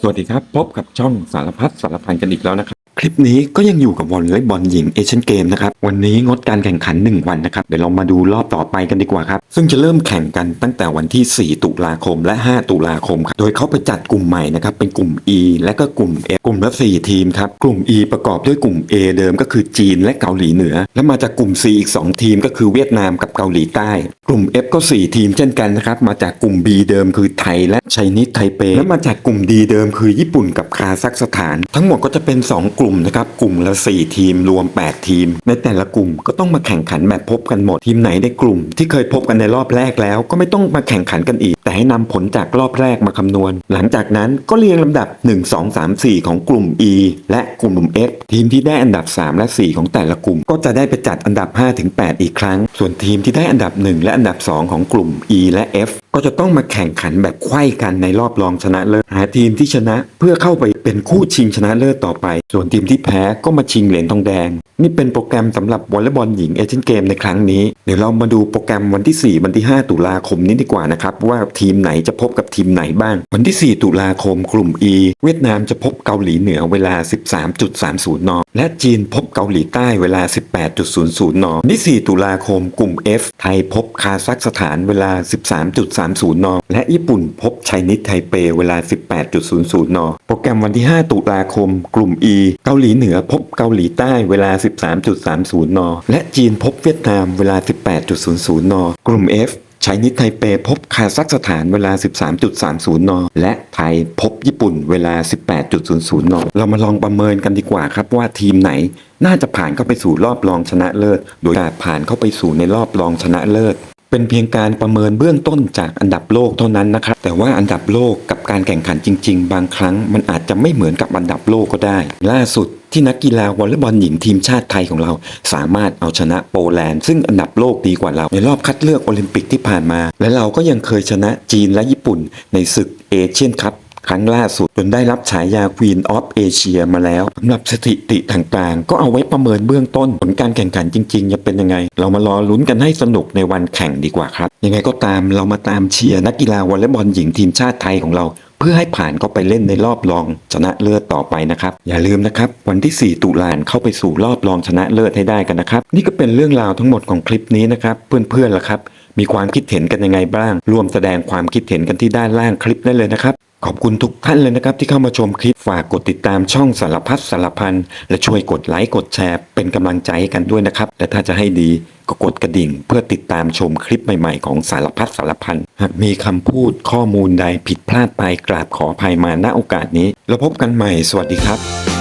สวัสดีครับ พบกับช่องสารพัดสารพันกันอีกแล้วนะครับ คลิปนี้ก็ยังอยู่กับวอลเลย์บอลหญิงเอเชียนเกมนะครับ วันนี้งดการแข่งขัน 1 วันนะครับ เดี๋ยวเรามาดูรอบต่อไปกันดีกว่าครับ ซึ่งจะเริ่มแข่งกันตั้งแต่วันที่ 4 ตุลาคมและ 5 ตุลาคมครับโดยเขาไปจัดกลุ่มใหม่นะครับ เป็นกลุ่ม E และก็กลุ่ม F กลุ่มละ 4 ทีมครับ กลุ่ม E ประกอบด้วยกลุ่ม A เดิมก็คือจีนและเกาหลีเหนือ และมาจากกลุ่ม C อีก 2 ทีมก็คือเวียดนามกับเกาหลีใต้ กลุ่ม F ก็ 4 ทีมเช่นกันนะครับมาจากกลุ่ม B เดิมคือไทยและไชนีสไทเปและมาจากกลุ่ม D เดิมคือญี่ปุ่นกับคาซัคสถาน ทั้งหมดก็จะเป็น 2 กลุ่มนะครับกลุ่มละ 4 ทีมรวม 8 ทีม ในแต่ละกลุ่มก็ต้องมาแข่งขันแบบพบกันหมดทีมไหนในกลุ่ม ที่เคยพบกันในรอบแรกแล้ว ก็ไม่ต้องมาแข่งขันกันอีก แต่ให้นำผลจากรอบแรกมาคำนวณ หลังจากนั้นก็เรียงลำดับ 1 2 3 4 ของกลุ่ม E และกลุ่ม F ทีมที่ได้อันดับ 3 และ 4 ของแต่ละกลุ่ม ก็จะได้ไปจัดอันดับ5-8อีกครั้ง ส่วนทีมที่ได้อันดับ 1 และอันดับ 2 ของกลุ่ม E และ F ก็จะต้องมาแข่งขันแบบไขว้กันในรอบรองชนะเลิศหาทีมที่ชนะเพื่อเข้าไปเป็นคู่ชิงชนะเลิศต่อไป ส่วนทีมที่แพ้ก็มาชิงเหรียญทองแดง นี่เป็นโปรแกรมสำหรับวอลเลย์บอลหญิงเอเชียนเกมในครั้งนี้ เดี๋ยวเรามาดูโปรแกรมวันที่ 4 วันที่ 5 ตุลาคมนี้ดีกว่านะครับ ว่าทีมไหนจะพบกับทีมไหนบ้าง วันที่ 4 ตุลาคมกลุ่ม E เวียดนามจะพบเกาหลีเหนือเวลา 13.30 น และจีนพบเกาหลีใต้เวลา 18.00นวันที่ 4 ตุลาคมกลุ่ม F ไทยพบคาซัคสถานเวลา 13.30 3.0 น และญี่ปุ่นพบไชนีสไทเปเวลา 18.00 น โปรแกรมวันที่ 5 ตุลาคม กลุ่ม E เกาหลีเหนือพบเกาหลีใต้เวลา 13.30 น และจีนพบเวียดนามเวลา 18.00 น กลุ่ม F ไชนีสไทเปพบคาซัคสถานเวลา 13.30 น และไทยพบญี่ปุ่นเวลา 18.00 น เรามาลองประเมินกันดีกว่าครับว่าทีมไหน น่าจะผ่านเข้าไปสู่รอบรองชนะเลิศ โดยการผ่านเข้าไปสู่ในรอบรองชนะเลิศ เป็นเพียงการประเมินเบื้องต้นจากอันดับโลกเท่านั้นนะครับ แต่ว่าอันดับโลกกับการแข่งขันจริง ๆ บางครั้งมันอาจจะไม่เหมือนกับอันดับโลกก็ได้ ล่าสุดที่นักกีฬาวอลเลย์บอลหญิงทีมชาติไทยของเรา สามารถเอาชนะโปแลนด์ซึ่งอันดับโลกดีกว่าเรา ในรอบคัดเลือกโอลิมปิกที่ผ่านมา และเราก็ยังเคยชนะจีนและญี่ปุ่น ในศึกเอเชียนคัพ ครั้งล่าสุดจนได้รับฉายา Queen of Asia มาแล้วสำหรับสถิติต่างๆ ก็เอาไว้ประเมินเบื้องต้น ผลการแข่งขันจริงๆ จะเป็นยังไง เรามารอลุ้นกันให้สนุกในวันแข่งดีกว่าครับ ยังไงก็ตามเรามาตามเชียร์นักกีฬาวอลเลย์บอลหญิงทีมชาติไทยของเรา เพื่อให้ผ่านเข้าไปเล่นในรอบรองชนะเลิศต่อไปนะครับ อย่าลืมนะครับ วันที่ 4 ตุลาคมเข้าไปสู่รอบรองชนะเลิศให้ได้กันนะครับ นี่ก็เป็นเรื่องราวทั้งหมดของคลิปนี้นะครับเพื่อนๆล่ะครับมีความคิดเห็นกันยังไงบ้าง ร่วมแสดงความคิดเห็นกันที่ด้านล่างคลิปได้เลยนะครับ ขอบคุณทุกท่านเลยนะครับที่เข้ามาชมคลิปฝากกดติดตามช่องสารพัดสารพันและช่วยกดไลค์กดแชร์ เป็นกำลังใจให้กันด้วยนะครับ และถ้าจะให้ดีก็กดกระดิ่ง เพื่อติดตามชมคลิปใหม่ๆ ของสารพัดสารพันหากมีคำพูดข้อมูลใดผิดพลาดไปกราบขออภัยมาณโอกาสนี้ แล้วพบกันใหม่สวัสดีครับ